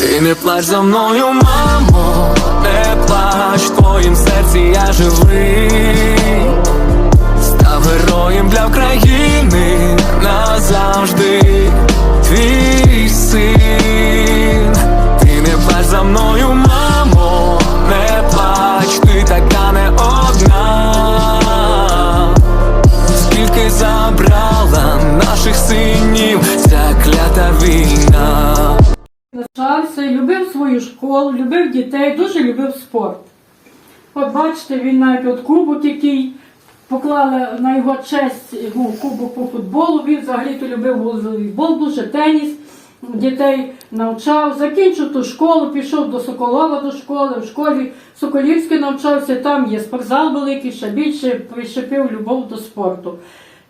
Ти не плач за мною, мамо, не плач, в твоїм серці я живий. Став героєм для України назавжди твій Навчався, любив свою школу, любив дітей, дуже любив спорт. От бачите, він навіть от кубок, який поклали на його честь ну, кубок по футболу. Він взагалі-то любив волейбол, дуже теніс, дітей навчав, закінчив ту школу, пішов до Соколова до школи, в школі Соколівській навчався, там є спортзал великий, ще більше прищепив любов до спорту.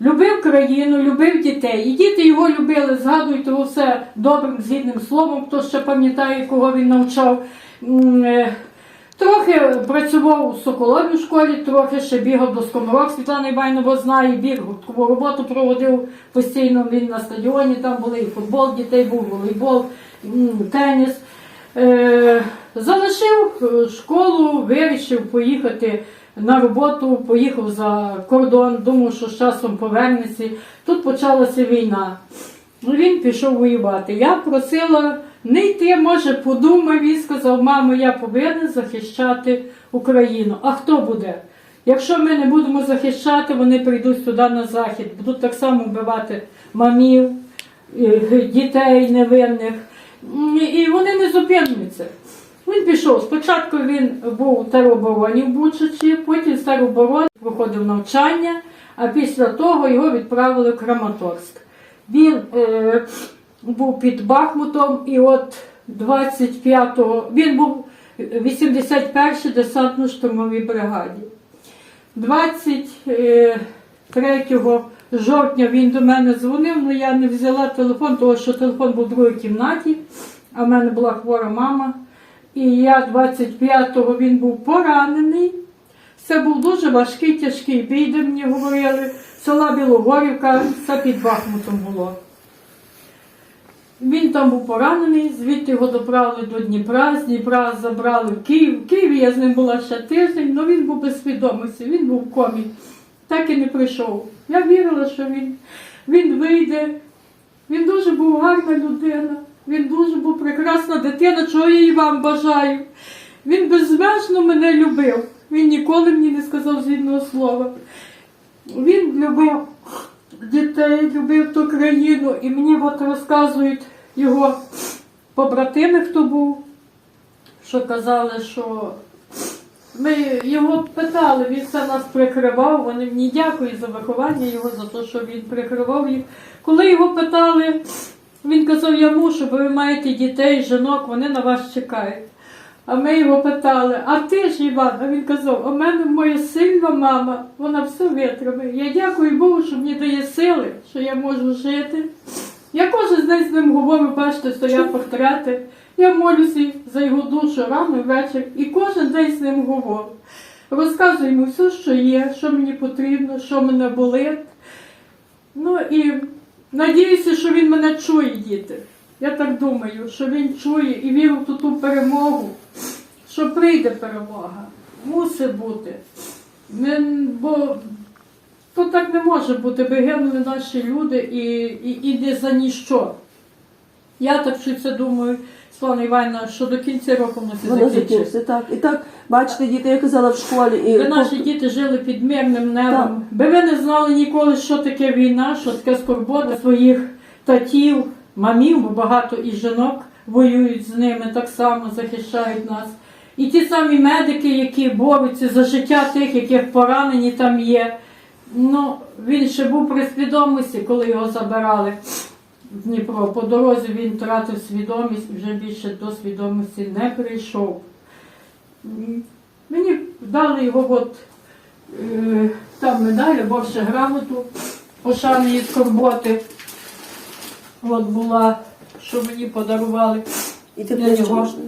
Любив країну, любив дітей. І діти його любили, згадують його все добрим, згідним словом, хто ще пам'ятає, кого він навчав. Е, Трохи працював у Соколові в школі, трохи ще бігав до скоморок. Світлана Іванова знає, біг, роботу проводив постійно. Він на стадіоні, там були і футбол, дітей був волейбол, теніс. Е, залишив е, школу, вирішив поїхати на роботу, поїхав за кордон, думав, що з часом повернеться. Тут почалася війна. Ну, він пішов воювати. Я просила не йти, може, подумав і сказав, мамо, я повинен захищати Україну. А хто буде? Якщо ми не будемо захищати, вони прийдуть сюди на захід, будуть так само вбивати мамів, е, дітей невинних. І вони не зупиняться. Він пішов. Спочатку він був у теробороні в Бучачі, потім з тероборони проходив навчання, а після того його відправили в Краматорськ. Він е, був під Бахмутом і от 25-го, він був 81-й десантно-штурмовій бригаді. 23 жовтня він до мене дзвонив, але я не взяла телефон, тому що телефон був в другій кімнаті, а в мене була хвора мама. І я 25-го він був поранений. Це був дуже важкий, тяжкий бій, де мені говорили. Села Білогорівка, це під Бахмутом було. Він там був поранений, звідти його доправили до Дніпра, з Дніпра забрали в Київ. В Києві я з ним була ще тиждень, але він був без свідомості, він був в комі. Так і не прийшов. Я вірила, що він, він вийде. Він дуже був гарна людина, він дуже був прекрасна дитина, чого я і вам бажаю. Він безмежно мене любив. Він ніколи мені не сказав жодного слова. Він любив дітей, любив ту країну, і мені от розказують його побратими, хто був, що казали, що ми його питали, він все нас прикривав. Вони мені дякують за виховання його, за те, що він прикривав їх. Коли його питали, він казав, я мушу, бо ви маєте дітей, жінок, вони на вас чекають. А ми його питали, а ти ж Іван? А він казав, у мене моя сильна мама, вона все витримає. Я дякую Богу, що мені дає сили, що я можу жити. Я кожен день з ним говорю, бачите, стоять портрети. Я молюся за його душу рано і вечір. І кожен день з ним говорю. Розказую йому все, що є, що мені потрібно, що мене болить. Ну і надіюся, що він мене чує, діти. Я так думаю, що він чує і вірю в ту перемогу, що прийде перемога. Мусить бути. Бо то так не може бути, бо гинули наші люди і, і, і не за ніщо. Я так це думаю, Слава Івановна, що до кінця року Воно закінчити. закінчиться, так. І так, бачите, діти, я казала в школі. І Би наші діти жили під мирним небом. Би ви не знали ніколи, що таке війна, що таке скорбота своїх татів, мамів, бо багато і жінок воюють з ними, так само захищають нас. І ті самі медики, які борються за життя тих, яких поранені там є. Ну, він ще був при свідомості, коли його забирали. в Дніпро. По дорозі він втратив свідомість вже більше до свідомості не прийшов. Мені дали його от, е, там медаль, або ще грамоту пошани і скорботи. От була, що мені подарували. І ти Я ближче його. можна.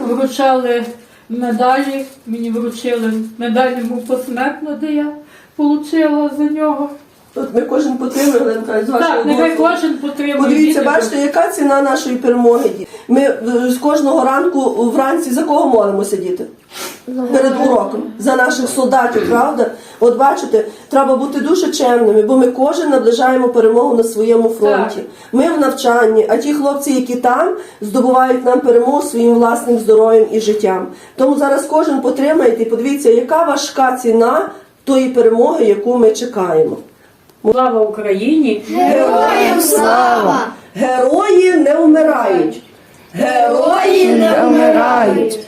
Вручали медалі, мені вручили медаль йому посмертно, де я отримала за нього. От ми кожен потримує, з вашого Так, нехай кожен потримує. Подивіться, діти. бачите, яка ціна нашої перемоги. Ми е, з кожного ранку вранці за кого молимося, діти? Перед уроком за наших солдатів, правда? От бачите, треба бути дуже чемними, бо ми кожен наближаємо перемогу на своєму фронті. Так. Ми в навчанні, а ті хлопці, які там, здобувають нам перемогу своїм власним здоров'ям і життям. Тому зараз кожен потримайте і подивіться, яка важка ціна тої перемоги, яку ми чекаємо. Слава Україні! Героям слава! Герої не вмирають! Герої не вмирають!